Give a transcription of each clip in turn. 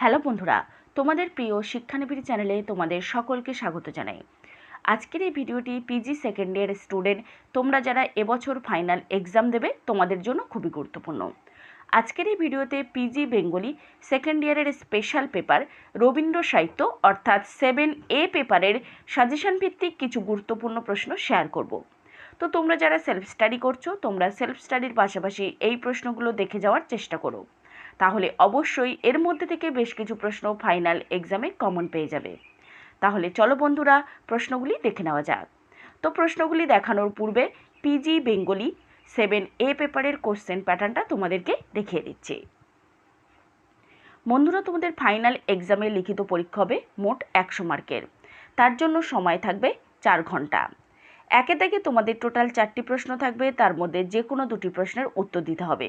Hello বন্ধুরা, তোমাদের প্রিয় শিক্ষানিবিড় চ্যানেলে তোমাদের সকলকে স্বাগত জানাই। আজকের এই ভিডিওটি পিজি সেকেন্ড ইয়ার স্টুডেন্ট তোমরা যারা এবছর ফাইনাল এক্সাম দেবে, তোমাদের জন্য খুবই গুরুত্বপূর্ণ। আজকের এই ভিডিওতে পিজি বেঙ্গলি সেকেন্ড ইয়ারের স্পেশাল পেপার রবীন্দ্র সাহিত্য, অর্থাৎ সেভেন এ পেপারের সাজেশন ভিত্তিক কিছু গুরুত্বপূর্ণ প্রশ্ন শেয়ার করব। তো তোমরা যারা সেলফ স্টাডি করছ, তোমরা সেলফ স্টাডির পাশাপাশি এই প্রশ্নগুলো দেখে যাওয়ার চেষ্টা করো। তাহলে অবশ্যই এর মধ্যে থেকে বেশ কিছু প্রশ্ন ফাইনাল এক্সামে কমন পেয়ে যাবে। তাহলে চলো বন্ধুরা, প্রশ্নগুলি দেখে নেওয়া যাক। তো প্রশ্নগুলি দেখানোর পূর্বে পিজি বেঙ্গলি সেভেন এ পেপারের কোশ্চেন প্যাটার্নটা তোমাদেরকে দেখিয়ে দিচ্ছি। বন্ধুরা, তোমাদের ফাইনাল এক্সামে লিখিত পরীক্ষা হবে মোট একশো মার্কের তার জন্য সময় থাকবে চার ঘণ্টা। একে থেকে তোমাদের টোটাল চারটি প্রশ্ন থাকবে, তার মধ্যে যে কোনো দুটি প্রশ্নের উত্তর দিতে হবে।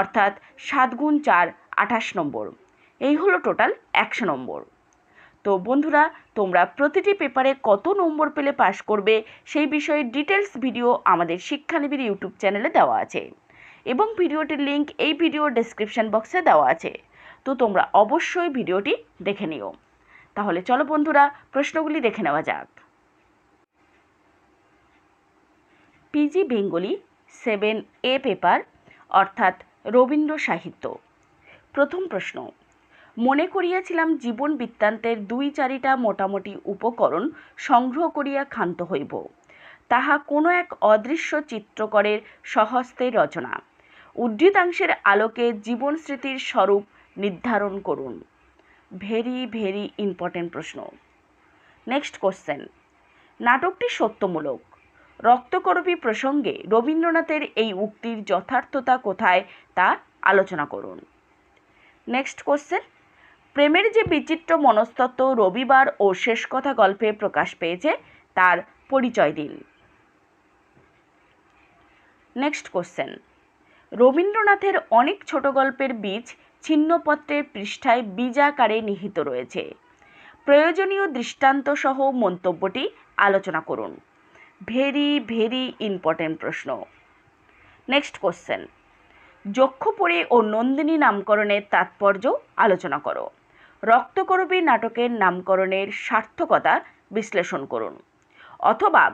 অর্থাৎ সাত গুণ চার, আঠাশ নম্বর। এই হলো টোটাল একশো নম্বর। তো বন্ধুরা, তোমরা প্রতিটি পেপারে কত নম্বর পেলে পাশ করবে সেই বিষয়ে ডিটেলস ভিডিও আমাদের শিক্ষানিবির ইউটিউব চ্যানেলে দেওয়া আছে। এবং ভিডিওটির লিংক এই ভিডিও ডেসক্রিপশন বক্সে দেওয়া আছে। তো তোমরা অবশ্যই ভিডিওটি দেখে নিও। তাহলে চলো বন্ধুরা, প্রশ্নগুলি দেখে নেওয়া যাক। PG Bengali seven A paper অর্থাৎ রবীন্দ্র সাহিত্য। প্রথম প্রশ্ন, মনে করিয়াছিলাম জীবন বৃত্তান্তের দুই চারিটা মোটামুটি উপকরণ সংগ্রহ করিয়া ক্ষান্ত হইব। তাহা কোনো এক অদৃশ্য চিত্রকরের সহস্তে রচনা। উদ্ধৃতাংশের আলোকে জীবন স্মৃতির স্বরূপ নির্ধারণ করুন। ভেরি ভেরি ইম্পর্টেন্ট প্রশ্ন। নেক্সট কোশ্চেন, নাটকটি সত্যমূলক। রক্তকরবী প্রসঙ্গে রবীন্দ্রনাথের এই উক্তির যথার্থতা কোথায় তা আলোচনা করুন। নেক্সট কোশ্চেন প্রেমের যে বিচিত্র মনস্তত্ত্ব রবিবার ও শেষ কথা গল্পে প্রকাশ পেয়েছে, তার পরিচয় দিন। নেক্সট কোশ্চেন রবীন্দ্রনাথের অনেক ছোট গল্পের বীজ ছিন্নপত্রের পৃষ্ঠায় বীজাকারে নিহিত রয়েছে। প্রয়োজনীয় দৃষ্টান্ত সহ মন্তব্যটি আলোচনা করুন। ভেরি ভেরি ইম্পর্টেন্ট প্রশ্ন। নেক্সট কোশ্চেন যক্ষপুরী ও নন্দিনী নামকরণের তাৎপর্য আলোচনা করো। রক্তকরবী নাটকের নামকরণের সার্থকতা বিশ্লেষণ করুন। অথবা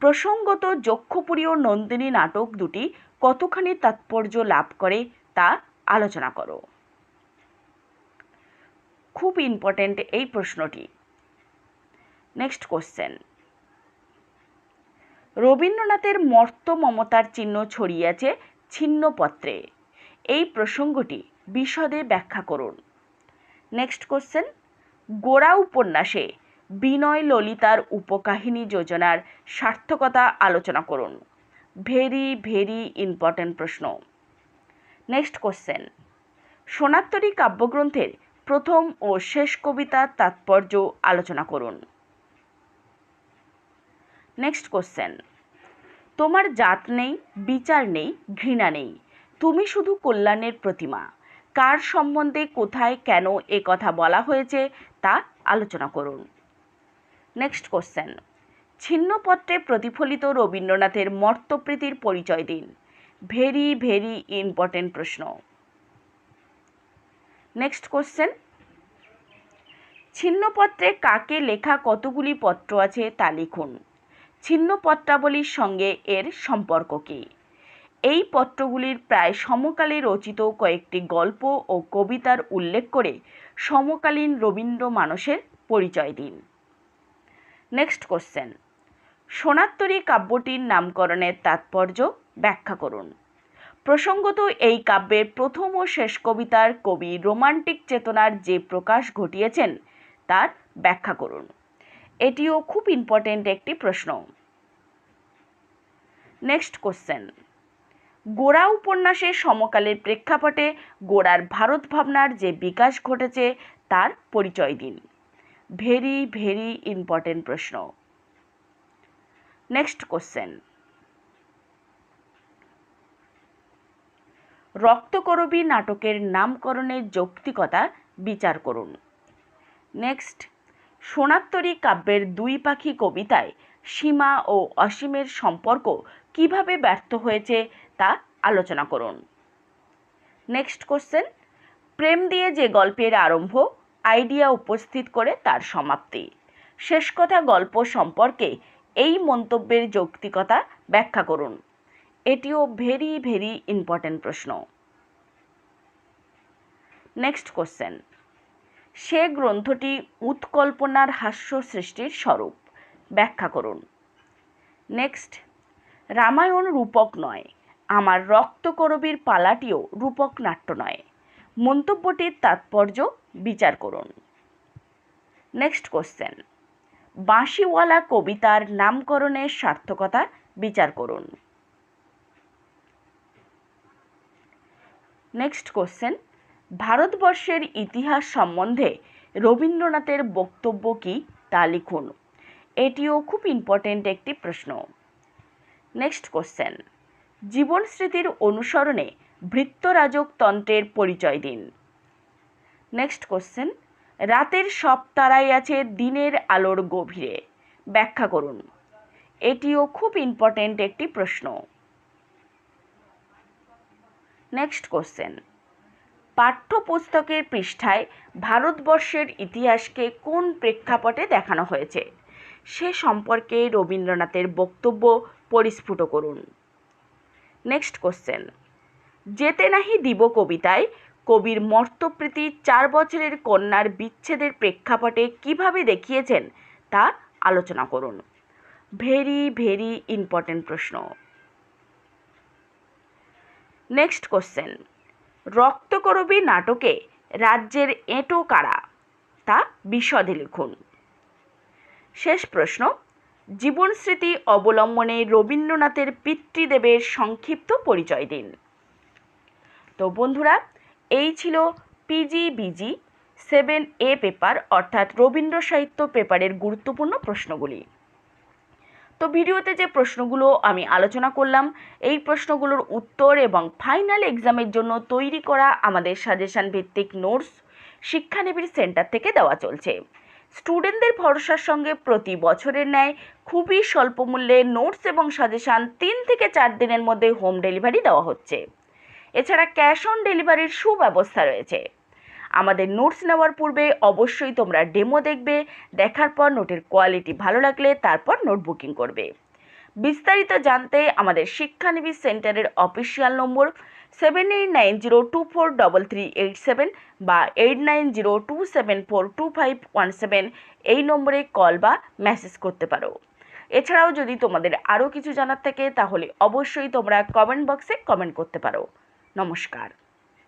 প্রসঙ্গত যক্ষপুরী ও নন্দিনী নাটক দুটি কতখানি তাৎপর্য লাভ করে তা আলোচনা করো। খুব ইম্পর্ট্যান্ট এই প্রশ্নটি। নেক্সট কোশ্চেন রবীন্দ্রনাথের মর্ত মমতার চিহ্ন ছড়িয়েছে ছিন্নপত্রে। এই প্রসঙ্গটি বিশদে ব্যাখ্যা করুন। নেক্সট কোশ্চেন গোড়া উপন্যাসে বিনয় ললিতার উপকাহিনী যোজনার সার্থকতা আলোচনা করুন। ভেরি ভেরি ইম্পর্ট্যান্ট প্রশ্ন। নেক্সট কোশ্চেন সোনাত্তরী কাব্যগ্রন্থের প্রথম ও শেষ কবিতার তাৎপর্য আলোচনা করুন। নেক্সট কোশ্চেন তোমার জাত নেই, বিচার নেই, ঘৃণা নেই। তুমি শুধু কল্যাণের প্রতিমা। কার সম্বন্ধে, কোথায়, কেন এ কথা বলা হয়েছে, তা আলোচনা করুন। নেক্সট কোশ্চেন ছিন্নপত্রে প্রতিফলিত রবীন্দ্রনাথের মর্তপ্রীতির পরিচয় দিন। ভেরি ভেরি ইম্পর্টেন্ট প্রশ্ন। নেক্সট কোশ্চেন ছিন্নপত্রে কাকে লেখা কতগুলি পত্র আছে তা লিখুন। ছিন্ন পত্রাবলীর সঙ্গে এর সম্পর্ক কী? এই পত্রগুলির প্রায় সমকালে রচিত কয়েকটি গল্প ও কবিতার উল্লেখ করে সমকালীন রবীন্দ্র মানসের পরিচয় দিন। নেক্সট কোশ্চেন সোনাত্তরী কাব্যটির নামকরণের তাৎপর্য ব্যাখ্যা করুন। প্রসঙ্গত এই কাব্যের প্রথম ও শেষ কবিতার কবি রোমান্টিক চেতনার যে প্রকাশ ঘটিয়েছেন, তার ব্যাখ্যা করুন। এটিও খুব ইম্পর্টেন্ট একটি প্রশ্ন। নেক্সট কোশ্চেন গোড়া উপন্যাসের সমকালের প্রেক্ষাপটে গোড়ার ভারত ভাবনার যে বিকাশ ঘটেছে, তার পরিচয় দিন। ভেরি ভেরি ইম্পর্টেন্ট প্রশ্ন। নেক্সট কোশ্চেন রক্তকরবী নাটকের নামকরণের যৌক্তিকতা বিচার করুন। নেক্সট সোনাত্তরী কাব্যের দুই পাখি কবিতায় সীমা ও অসীমের সম্পর্ক কীভাবে ব্যর্থ হয়েছে তা আলোচনা করুন। নেক্সট কোশ্চেন প্রেম দিয়ে যে গল্পের আরম্ভ আইডিয়া উপস্থিত করে তার সমাপ্তি। শেষ কথা গল্প সম্পর্কে এই মন্তব্যের যৌক্তিকতা ব্যাখ্যা করুন। এটিও ভেরি ভেরি ইম্পর্ট্যান্ট প্রশ্ন। নেক্সট কোশ্চেন সে গ্রন্থটি উৎকল্পনার হাস্য সৃষ্টির স্বরূপ। ব্যাখ্যা করুন। নেক্সট, রামায়ণ রূপক নয়, আমার রক্তকরবীর পালাটিও রূপক নাট্য নয়। মন্তব্যটির তাৎপর্য বিচার করুন। নেক্সট কোশ্চেন, বাঁশিওয়ালা কবিতার নামকরণের সার্থকতা বিচার করুন। নেক্সট কোশ্চেন ভারতবর্ষের ইতিহাস সম্বন্ধে রবীন্দ্রনাথের বক্তব্য কী তা লিখুন। এটিও খুব ইম্পর্টেন্ট একটি প্রশ্ন। নেক্সট কোশ্চেন জীবন স্মৃতির অনুসরণে ভৃত্যরাজকতন্ত্রের পরিচয় দিন। নেক্সট কোশ্চেন রাতের সব তারাই আছে দিনের আলোর গভীরে। ব্যাখ্যা করুন। এটিও খুব ইম্পর্টেন্ট একটি প্রশ্ন। নেক্সট কোশ্চেন পাঠ্যপুস্তকের পৃষ্ঠায় ভারতবর্ষের ইতিহাসকে কোন প্রেক্ষাপটে দেখানো হয়েছে? সে সম্পর্কে রবীন্দ্রনাথের বক্তব্য পরিস্ফুট করুন। Next question. যেতে নাহি দিব কবিতায়, কবির মর্তপ্রীতি চার বছরের কন্যার বিচ্ছেদের প্রেক্ষাপটে কীভাবে দেখিয়েছেন তা আলোচনা করুন। ভেরি ভেরি ইম্পর্টেন্ট প্রশ্ন। Next question. রক্তকরবী নাটকে রাজ্যের এঁটো কারা? তা বিশদে লিখুন। শেষ প্রশ্ন, জীবন স্মৃতি অবলম্বনে রবীন্দ্রনাথের পিতৃদেবের সংক্ষিপ্ত পরিচয় দিন। তো বন্ধুরা, এই ছিল PG BG seven A paper, অর্থাৎ রবীন্দ্র সাহিত্য পেপারের গুরুত্বপূর্ণ প্রশ্নগুলি। তো ভিডিওতে যে প্রশ্নগুলো আমি আলোচনা করলাম, এই প্রশ্নগুলোর উত্তর এবং ফাইনাল এক্সামের জন্য তৈরি করা আমাদের সাজেশান ভিত্তিক নোটস শিক্ষানিবিড় সেন্টার থেকে দেওয়া চলছে। স্টুডেন্টদের ভরসার সঙ্গে প্রতি বছরের ন্যায় খুবই স্বল্প মূল্যে নোটস এবং সাজেশান তিন থেকে চার দিনের মধ্যে হোম ডেলিভারি দেওয়া হচ্ছে। এছাড়া ক্যাশ অন ডেলিভারির সুব্যবস্থা রয়েছে। আমাদের নোটস নেওয়ার পূর্বে অবশ্যই তোমরা ডেমো দেখবে, দেখার পর নোটের কোয়ালিটি ভালো লাগলে তারপর নোট বুকিং করবে। বিস্তারিত জানতে আমাদের শিক্ষানিবিশ সেন্টারের official number seven eight nine zero two four double three eight seven বা eight nine zero two seven four two five one seven এই নম্বরে কল বা মেসেজ করতে পারো। এছাড়াও যদি তোমাদের আরও কিছু জানার থাকে তাহলে অবশ্যই তোমরা কমেন্ট বক্সে কমেন্ট করতে পারো। নমস্কার।